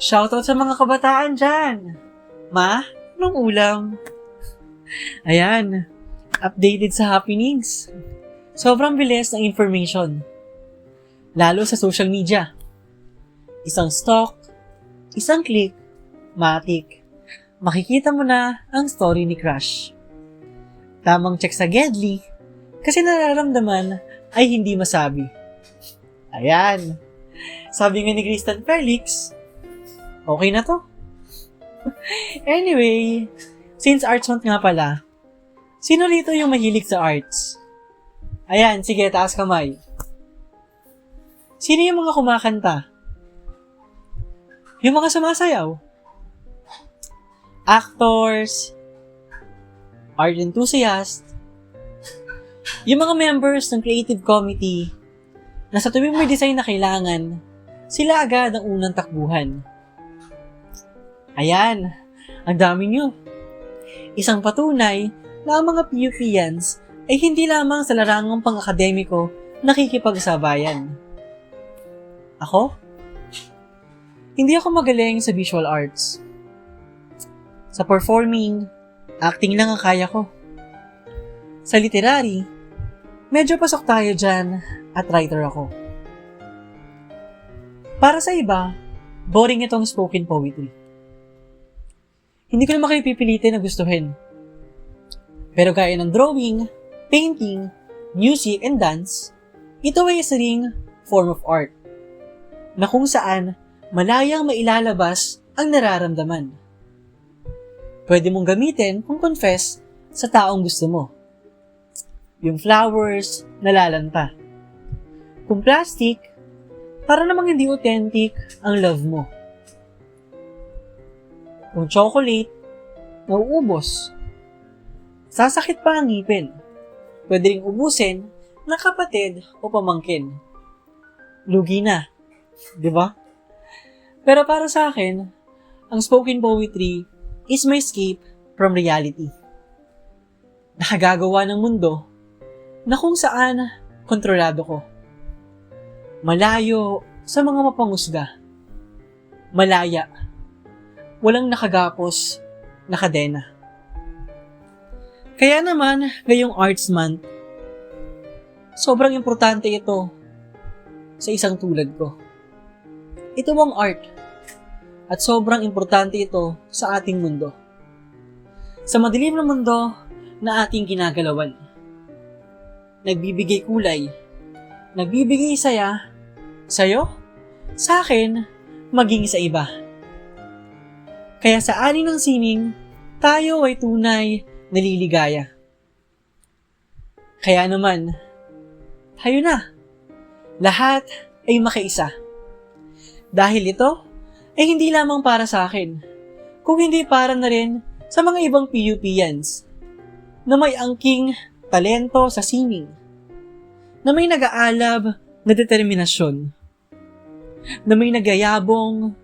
Shoutout sa mga kabataan dyan. Ma, anong ulam? Ayan, updated sa happenings. Sobrang bilis ng information. Lalo sa social media. Isang stalk, isang click, matik. Makikita mo na ang story ni Crush. Tamang check sa Gedly, kasi nararamdaman ay hindi masabi. Ayan. Sabi nga ni Kristen Felix, okay na to. anyway, since Arts Month nga pala, sino rito yung mahilig sa arts? Ayan, sige, taas kamay. Sino yung mga kumakanta? Yung mga sumasayaw? Actors, art enthusiast, yung mga members ng creative committee na sa tuwing may design na kailangan, sila agad ang unang takbuhan. Ayan, ang dami nyo. Isang patunay na ang mga PUPians ay hindi lamang sa larangang pang-akademiko nakikipagsabayan. Ako? Hindi ako magaling sa visual arts. Sa performing, acting lang ang kaya ko. Sa literary, medyo pasok tayo dyan at writer ako. Para sa iba, boring itong spoken poetry. Hindi ko naman kayo pipilitin na gustuhin. Pero gaya ng drawing, painting, music, and dance, ito ay isa ring form of art na kung saan malayang mailalabas ang nararamdaman. Pwede mong gamitin kung confess sa taong gusto mo. Yung flowers, nalalanta. Kung plastic, para namang hindi authentic ang love mo. Kung chocolate, nauubos. Sasakit pa ang ngipin. Pwede ring ubusin ng kapatid o pamangkin. Lugi na. Di ba? Pero para sa akin, ang spoken poetry is my escape from reality. Nakagagawa ng mundo na kung saan kontrolado ko. Malayo sa mga mapangusga. Malaya. Walang nakagapos na kadena. Kaya naman, ngayong Arts Month, sobrang importante ito sa isang tulad ko. Ito ang art. At sobrang importante ito sa ating mundo. Sa madilim na mundo na ating ginagalawan. Nagbibigay kulay. Nagbibigay saya. Sa'yo? Sa akin, maging sa iba. Kaya sa ani ng sining, tayo ay tunay naliligaya. Kaya naman, tayo na. Lahat ay makaisa. Dahil ito ay hindi lamang para sa akin, kung hindi para na rin sa mga ibang PUPians na may angking talento sa sining, na may nag-aalab na determinasyon, na may nagayabong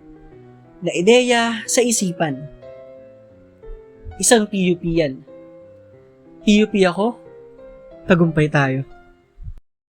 na ideya sa isipan. Isang PUP yan. PUP ako, tagumpay tayo.